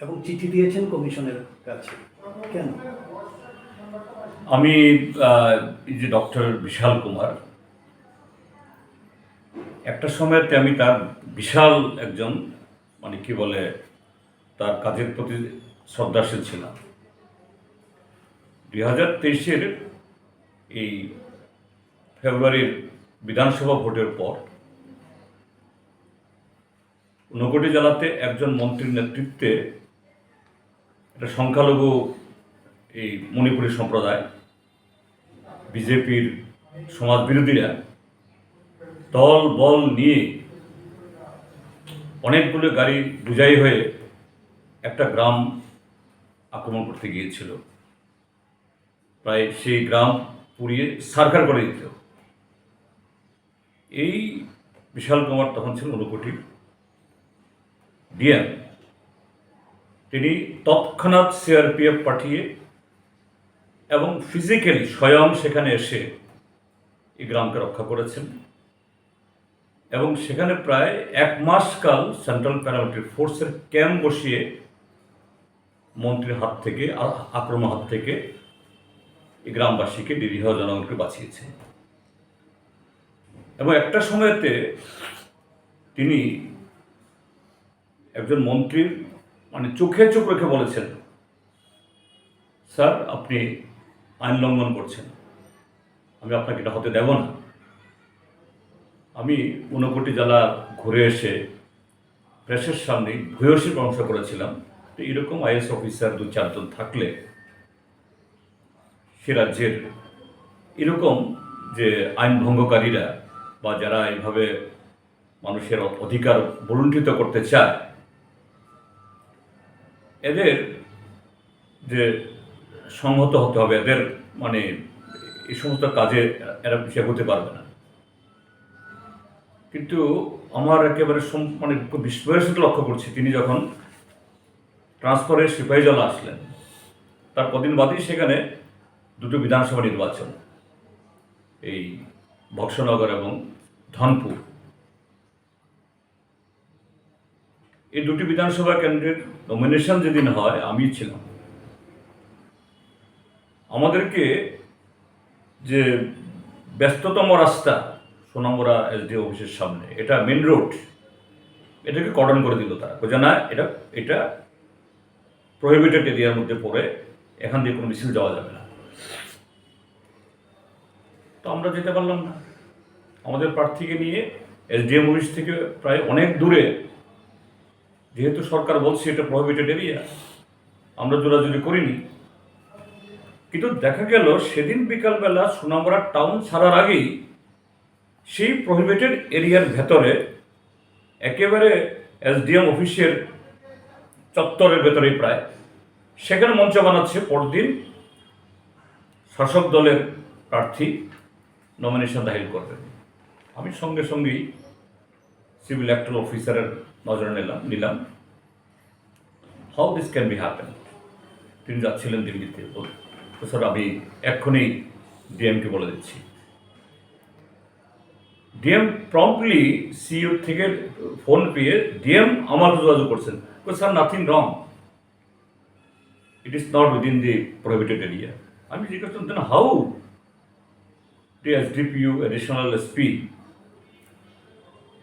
এবং চিঠি দিয়েছেন কমিশনের কাছে। কেন? আমি যে ডক্টর বিশাল কুমার, একটা সময়তে আমি তার বিশাল একজন মানে কি বলে, তার কাজের প্রতি শ্রদ্ধাশীল ছিলাম। দুই হাজার তেইশের এই ফেব্রুয়ারির বিধানসভা ভোটের পর ঊনকোটি জেলাতে একজন মন্ত্রীর নেতৃত্বে একটা সংখ্যালঘু এই মণিপুরী সম্প্রদায়, বিজেপির সমাজ বিরোধীরা দল, বল নিয়ে অনেকগুলো গাড়ি বুঝাই হয়ে একটা গ্রাম আক্রমণ করতে গিয়েছিল। প্রায় সেই গ্রাম পুড়িয়ে সারকার করে দিত। এই বিশাল কুমার তখন ছিল ঊনকোটি। ডিএম। তিনি তৎক্ষণাৎ সিআরপিএফ পাঠিয়ে এবং ফিজিক্যালি স্বয়ং সেখানে এসে এই গ্রামকে রক্ষা করেছেন। এবং সেখানে প্রায় এক মাস কাল সেন্ট্রাল প্যারামিলিটারি ফোর্সের ক্যাম্প বসিয়ে মন্ত্রীর হাত থেকে, আক্রমণ হাত থেকে এই গ্রামবাসীকে, নিরীহ জনগণকে বাঁচিয়েছে। এবং একটা সময়তে তিনি একজন মন্ত্রীর মানে চোখে চোখ রেখে বলেছেন। স্যার, আপনি আইন লঙ্ঘন করছেন। আমি আপনাকে এটা হতে দেব না। আমি ঊনকোটি জেলা ঘুরে এসে প্রেসের সামনে ভূয়সী প্রশংসা করেছিলাম তো এরকম আইএস অফিসার দু চারজন থাকলে সে রাজ্যের এরকম যে আইন ভঙ্গকারীরা বা যারা এইভাবে মানুষের অধিকার বলুণ্ঠিত করতে চায় এদের যে সংহত হতে হবে, এদের মানে এই সমস্ত কাজে এরা পিছিয়ে হতে পারবে না। কিন্তু আমার একেবারে মানে বিস্ময়ের সাথে লক্ষ্য করছি। তিনি যখন ট্রান্সফারের সিপাহীজলা আসলেন, তার কদিন বাদেই সেখানে দুটো বিধানসভা নির্বাচন, এই বক্সনগর এবং ধনপুর। এই দুটি বিধানসভা কেন্দ্রের নমিনেশন যেদিন হয়, আমি ছিলাম। আমাদেরকে যে ব্যস্ততম রাস্তা, সোনামুড়া এসডি অফিসের সামনে, এটা মেন রোড এটাকে কর্ডন করে দিল তারা। বোঝা না, এটা এটা প্রহিবিটেড এরিয়ার মধ্যে পড়ে, এখান দিয়ে কোনো মিছিল যাওয়া যাবে না। তো আমরা যেতে পারলাম না। আমাদের প্রার্থীকে নিয়ে এসডিএম অফিস থেকে প্রায় অনেক দূরে যেহেতু সরকার বলছে এটা প্রহিবিটেড এরিয়া আমরা জোরাজুরি করিনি। কিন্তু দেখা গেল সেদিন বিকালবেলা সোনামুড়া টাউন ছাড়ার আগেই সেই প্রহিবিটেড এরিয়ার ভেতরে একেবারে এসডিএম অফিসের চত্বরের ভেতরেই প্রায়, সেখানে মঞ্চ বানাচ্ছে পরদিন শাসক দলের প্রার্থী নমিনেশন দাখিল করবেন। আমি সঙ্গে সঙ্গেই সিভিল ইলেকট্রাল অফিসারের নজরে নিলাম নিলাম। How this can be happen তিনি যাচ্ছিলেন দিল্লিতে। তো স্যার আমি এক্ষুনি ডিএমকে বলে দিচ্ছি। ডিএম প্রম্পটলি সিইও থেকে ফোন পেয়ে ডিএম আমার যোগাযোগ করছেন। Sir nothing wrong it is not within the prohibited area আমি জিজ্ঞেস করতেন how the SDPU additional SP,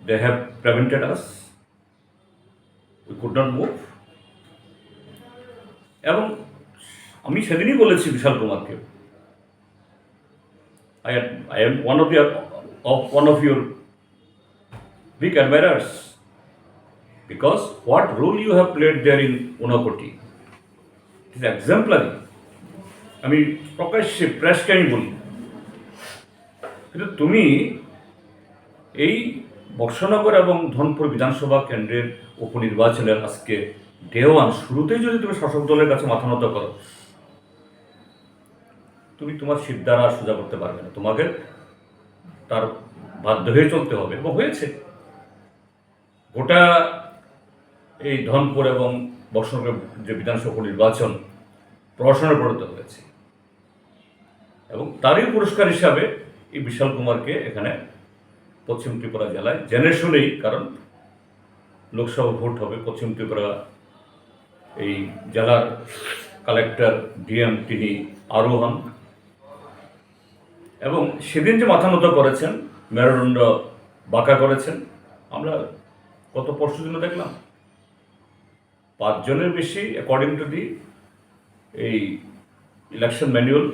they have prevented us. We could not move. এবং আমি সেদিনই বলেছি বিশাল কুমারকে I I am one of year of one of your because what role you have played there in Unakoti it is exemplary আমি প্রকাশ্যে প্রেসকে আমি বলি। কিন্তু তুমি এই বর্ষনগর এবং ধনপুর বিধানসভা কেন্দ্রের উপনির্বাচনের আজকে দেওয়ান। শুরুতেই যদি তুমি শাসক দলের কাছে মাথা নত করো, তুমি তোমার সিট দ্বারা সোজা করতে পারবে না। তোমাকে তার বাধ্য হয়ে চলতে হবে এবং হয়েছে। গোটা এই ধনপুর এবং বর্ষনগর যে বিধানসভা নির্বাচন প্রহসনের পরিণত হয়েছে। এবং তারই পুরস্কার হিসাবে এই বিশাল কুমারকে এখানে পশ্চিম ত্রিপুরা জেলায়, জেনে শুনেই, কারণ লোকসভা ভোট হবে পশ্চিম ত্রিপুরা, এই জেলার কালেক্টর ডিএম তিনি আরও হন এবং সেদিন যে মাথা নত করেছেন, মেরুদণ্ড বাঁকা করেছেন, আমরা গত পরশু দিনে দেখলাম। পাঁচজনের বেশি অ্যাকর্ডিং টু দি এই ইলেকশন ম্যানুয়াল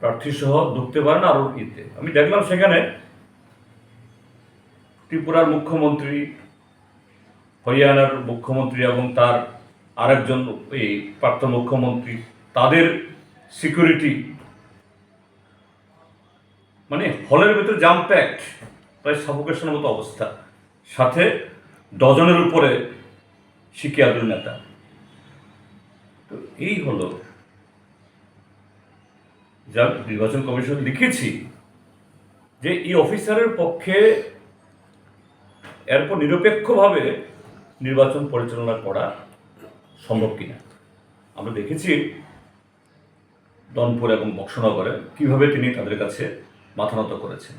প্রার্থী সহ ঢুকতে পারেন আরও ইতে। আমি দেখলাম সেখানে ত্রিপুরার মুখ্যমন্ত্রী, হরিয়ানার মুখ্যমন্ত্রী এবং তার আরেকজন এই প্রাক্তন মুখ্যমন্ত্রী, তাদের সিকিউরিটি মানে হলের ভিতরে জাম প্যাক্ট প্রায় সাফোকেশনের মতো অবস্থা। সাথে ডজনের উপরে শিকিয়াদুল নেতা। তো এই হলো যা নির্বাচন কমিশন লিখেছি, যে এই অফিসারের পক্ষে এরপর নিরপেক্ষভাবে নির্বাচন পরিচালনা করা সম্ভব কিনা? আমরা দেখেছি দনপুর এবং বক্সনগরে কীভাবে তিনি তাদের কাছে মাথা নত করেছেন।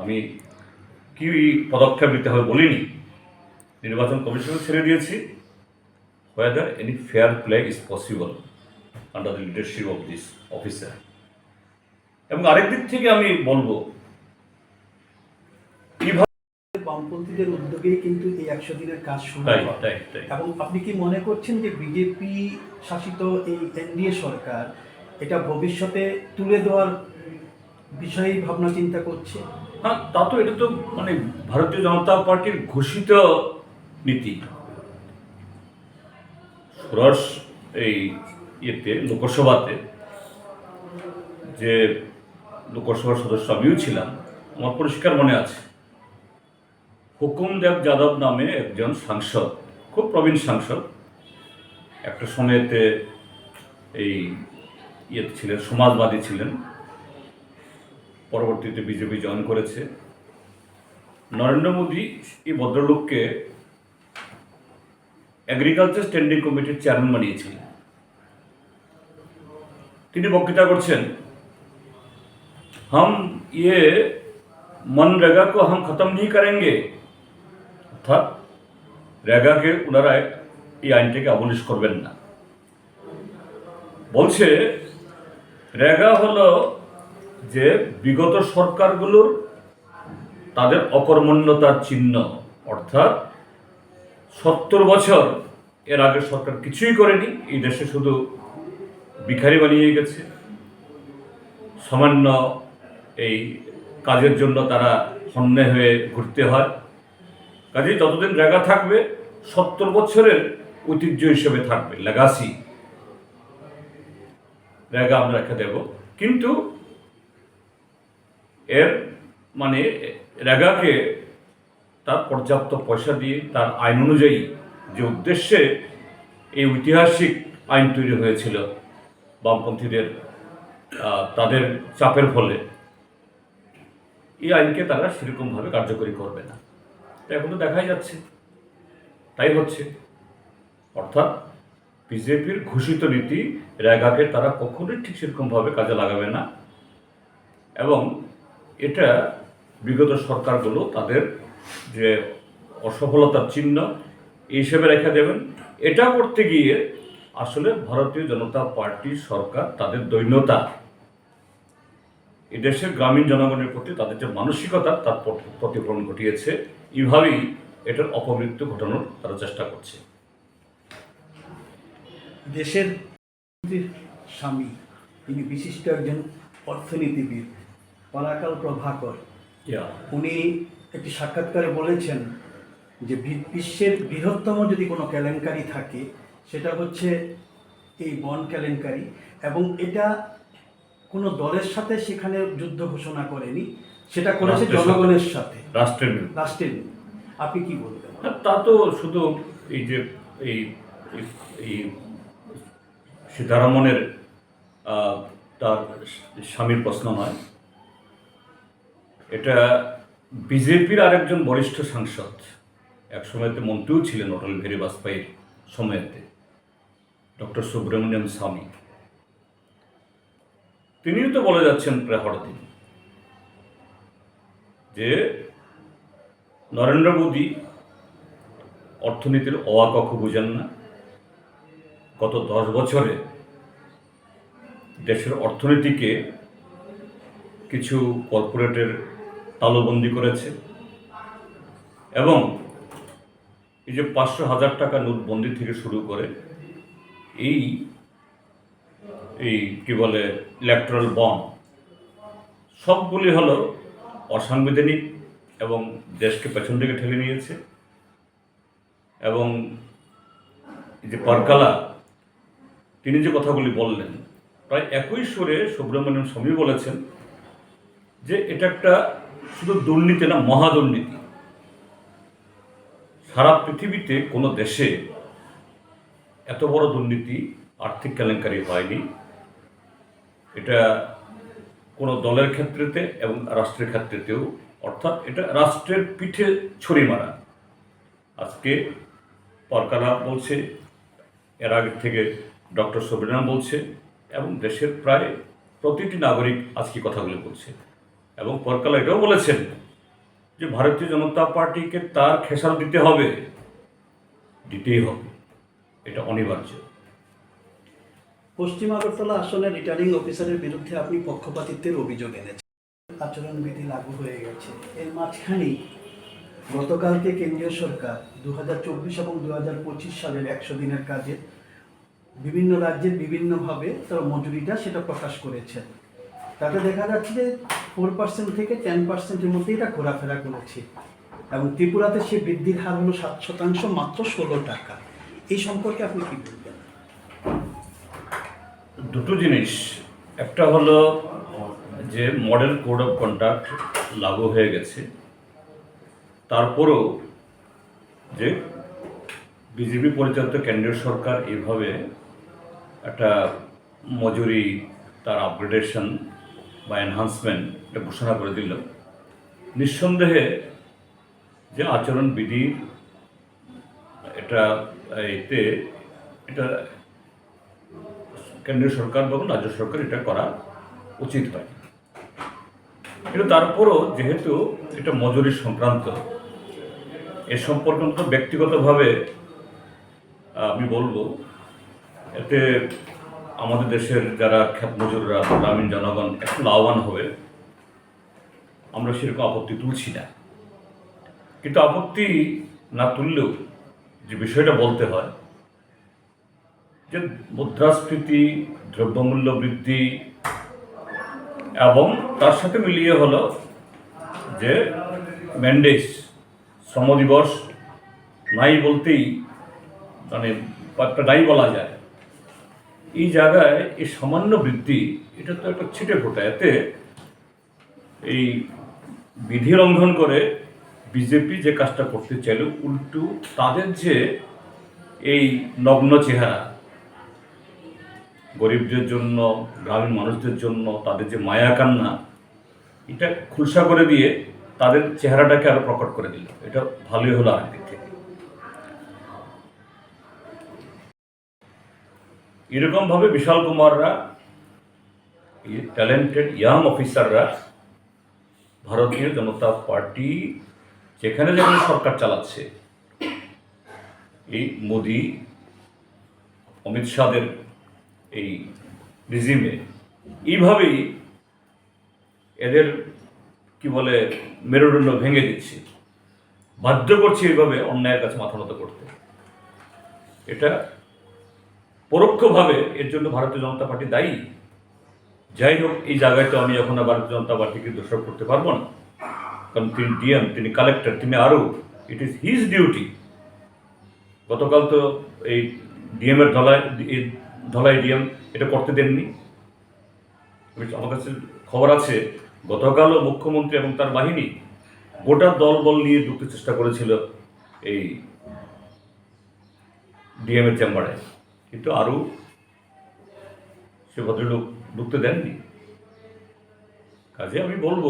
আমি কি পদক্ষেপ নিতে হবে বলিনি। নির্বাচন কমিশন ছেড়ে দিয়েছি। Whether any fair play is possible under the leadership of this officer. এবং আরেক দিক থেকে আমি বলব বামপন্থীদের উদ্যোগেই কিন্তু এই একশো দিনের কাজ শুরু এবং আপনি কি মনে করছেন যে বিজেপি শাসিত এই এনডিএ সরকার এটা ভবিষ্যতে তুলে দেওয়ার বিষয়ে ভাবনা চিন্তা করছে? হ্যাঁ তা তো এটা তো মানে ভারতীয় জনতা পার্টির ঘোষিত নীতি। এই ইয়েতে, লোকসভাতে, যে লোকসভার সদস্য আমিও ছিলাম, আমার পরিষ্কার মনে আছে। হুকুমদেব যাদব নামে একজন সাংসদ, খুব প্রবীণ সাংসদ, একটা সময়তে এই ইয়েতে ছিলেন, সমাজবাদী ছিলেন, পরবর্তীতে বিজেপি জয়েন করেছে। নরেন্দ্র মোদী এই ভদ্রলোককে এগ্রিকালচার স্ট্যান্ডিং কমিটির চেয়ারম্যান বানিয়েছিলেন। তিনি বক্তৃতা করছেন हम ये मनरेगा को हम खत्म नहीं करेंगे অর্থাৎ রেগাকে ওনারা এই আইনটাকে আবলিশ করবেন না বলছে রেগা হলো যে বিগত সরকারগুলোর তাদের অকর্মণ্যতার চিহ্ন অর্থাৎ সত্তর বছর এর আগে সরকার কিছুই করেনি এই দেশে শুধু ভিখারি বানিয়ে গেছে। সামান্য এই কাজের জন্য তারা হন্যে হয়ে ঘুরতে হয়। কাজেই যতদিন রেগা থাকবে, সত্তর বছরের ঐতিহ্য হিসেবে থাকবে লেগাসি রেগা আমরা রেখে দেব। কিন্তু এর মানে রেগাকে তার পর্যাপ্ত পয়সা দিয়ে, তার আইন অনুযায়ী যে উদ্দেশ্যে এই ঐতিহাসিক আইন তৈরি হয়েছিল বামপন্থীদের তাদের চাপের ফলে এই আইনকে তারা সেরকমভাবে কার্যকরী করবে না। এখন তো দেখাই যাচ্ছে। তাই হচ্ছে। অর্থাৎ বিজেপির ঘোষিত নীতি রেগাকে তারা কখনোই ঠিক সেরকমভাবে কাজে লাগাবে না এবং এটা বিগত সরকারগুলো তাদের যে অসফলতার চিহ্ন, এই হিসেবে রেখে দেবেন। এটা করতে গিয়ে আসলে ভারতীয় জনতা পার্টি সরকার তাদের দৈন্যতা। এই দেশের গ্রামীণ জনগণের প্রতি তাদের যে মানসিকতা তার প্রতিফলন ঘটিয়েছে এইভাবেই এটার অপমৃত্যু ঘটানোর তারা চেষ্টা করছে। দেশের স্বামী তিনি বিশিষ্ট একজন অর্থনীতিবিদ পরাকাল প্রভাকর। উনি একটি সাক্ষাৎকারে বলেছেন যে বিশ্বের বৃহত্তম যদি কোনো কেলেঙ্কারি থাকে সেটা হচ্ছে এই বন কেলেঙ্কারি এবং এটা কোনো দলের সাথে সেখানে যুদ্ধ ঘোষণা করেনি সেটা করেছে। জনগণের সাথে। রাষ্ট্রের রাষ্ট্রের আপনি কি বলবেন? তা তো শুধু এই যে এই এই- সীতারামনের আহ, তার স্বামীর প্রশ্ন নয়। এটা বিজেপির আরেকজন বরিষ্ঠ সাংসদ। এক সময়তে মন্ত্রীও ছিলেন অটল বিহারী বাজপেয়ীর সময়তে। ডক্টর সুব্রমণ্যম স্বামী। তিনিও তো বলে যাচ্ছেন প্রায় হঠাৎই যে নরেন্দ্র মোদী অর্থনীতির অওয়া কক্ষ বুঝেন না। গত দশ বছরে দেশের অর্থনীতিকে কিছু কর্পোরেটের তালুবন্দি করেছে এবং এই যে পাঁচশো হাজার টাকা নোটবন্দি থেকে শুরু করে এই এই কি বলে ইলেকট্রাল বন্ড সবগুলি হলো অসাংবিধানিক এবং দেশকে পেছন দিকে ঠেলে নিয়েছে। এবং যে পারকালা, তিনি যে কথাগুলি বললেন, প্রায় একই সুরে সুব্রহ্মণ্যম স্বামী বলেছেন যে এটা একটা শুধু দুর্নীতি না, মহাদুর্নীতি। সারা পৃথিবীতে কোনো দেশে এত বড় দুর্নীতি আর্থিক কেলেঙ্কারি হয়নি। এটা কোনো দলের ক্ষেত্রেতে এবং রাষ্ট্রের ক্ষেত্রেতেও, অর্থাৎ এটা রাষ্ট্রের পিঠে ছড়ি মারা। আজকে পরকালা বলছে, এর আগে থেকে ডক্টর সবিরাম বলছে, এবং দেশের প্রায় প্রতিটি নাগরিক আজকে কথাগুলো বলছে। এবং পরকালা এটাও বলেছেন যে, ভারতীয় জনতা পার্টিকে তার খেসার দিতে হবে। দিতেই হবে। এটা অনিবার্য। পশ্চিম আগরতলা আসনের রিটার্নিং অফিসারের বিরুদ্ধে আপনি পক্ষপাতিত্বের অভিযোগ এনেছেন। আচরণবিধি লাগু হয়ে গেছে। এর মাঝখানেই গতকালকে কেন্দ্রীয় সরকার দু এবং দু সালের একশো দিনের কাজে বিভিন্ন রাজ্যের বিভিন্নভাবে তার মজুরিটা সেটা প্রকাশ করেছে তাতে দেখা যাচ্ছে যে ফোর পার্সেন্ট থেকে টেন পার্সেন্টের মধ্যে এটা ঘোরাফেরা করেছে এবং ত্রিপুরাতে সে বৃদ্ধির হার হলো সাত শতাংশ মাত্র ষোলো টাকা। এই সম্পর্কে আপনি কি বলবেন? দুটো জিনিস। একটা হলো যে মডেল কোড অফ কন্ডাক্ট লাগু হয়ে গেছে। তারপরও যে বিজেপি পরিচালিত কেন্দ্রীয় সরকার এভাবে একটা মজুরি, তার আপগ্রেডেশন বা এনহান্সমেন্ট এটা ঘোষণা করে দিল। নিঃসন্দেহে যে আচরণবিধির এটা এতে এটা কেন্দ্রীয় সরকার এবং রাজ্য সরকার এটা করা উচিত হয়। কিন্তু তারপরও যেহেতু এটা মজুরি সংক্রান্ত, এ সম্পর্কে অন্তত ব্যক্তিগতভাবে আমি বলব, এতে আমাদের দেশের যারা খ্যাত মজুররা, গ্রামীণ জনগণ একটু লাভবান হবে। আমরা সেরকম আপত্তি তুলছি না। কিন্তু আপত্তি না তুললেও যে বিষয়টা বলতে হয়, যে মুদ্রাস্ফীতি, দ্রব্যমূল্য বৃদ্ধি এবং তার সাথে মিলিয়ে হলো যে ম্যান্ডেস শ্রম দিবস, নাই বলতেই মানে একটা নাই বলা যায়। এই জায়গায় এই সামান্য বৃদ্ধি, এটা তো একটা ছিটে ফোটা। এতে এই বিধি লঙ্ঘন করে বিজেপি যে কাজটা করতে চাইল, উল্টু তাদের যে এই নগ্ন চেহারা, গরিবদের জন্য, গ্রামীণ মানুষদের জন্য, তাদের যে মায়া কান্না, এটা খুলসা করে দিয়ে তাদের চেহারাটাকে আরও প্রকট করে দিল। এটা ভালোই হলো আরেকদিক থেকে। এরকমভাবে বিশাল কুমাররা ট্যালেন্টেড ইয়াং অফিসাররা ভারতীয় জনতা পার্টি যেখানে যেখানে সরকার চালাচ্ছে, এই মোদি, অমিত শাহদের এই রিজিমে এইভাবেই এদের কি বলে, মেরুদণ্ড ভেঙে দিচ্ছে। বাধ্য করছে এইভাবে অন্যায়ের কাছে মাথা নত করতে। এটা পরোক্ষভাবে এর জন্য ভারতীয় জনতা পার্টি দায়ী। যাই হোক, এই জায়গায় তো আমি এখন আর ভারতীয় জনতা পার্টিকে দোষারোপ করতে পারব না। কারণ তিনি ডিএম তিনি কালেক্টর তিনি আরও ইট ইজ হিজ ডিউটি গতকাল তো এই ডিএম এর ধলাই ধলাই ডিএম এটা করতে দেননি। আমার কাছে খবর আছে, গতকালও মুখ্যমন্ত্রী এবং তার বাহিনী গোটা দল বল নিয়ে ঢুকতে চেষ্টা করেছিল এই ডিএম এর চেম্বারে। কিন্তু আরও সে ভদ্রলোক ঢুকতে দেননি। কাজে আমি বলব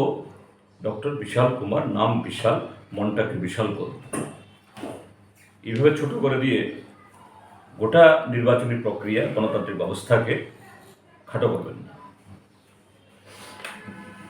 ডক্টর বিশাল কুমার, নাম বিশাল, মনটাকে বিশাল করুন এইভাবে ছোট করে দিয়ে গোটা নির্বাচনী প্রক্রিয়া গণতান্ত্রিক ব্যবস্থাকে খাটো করবেন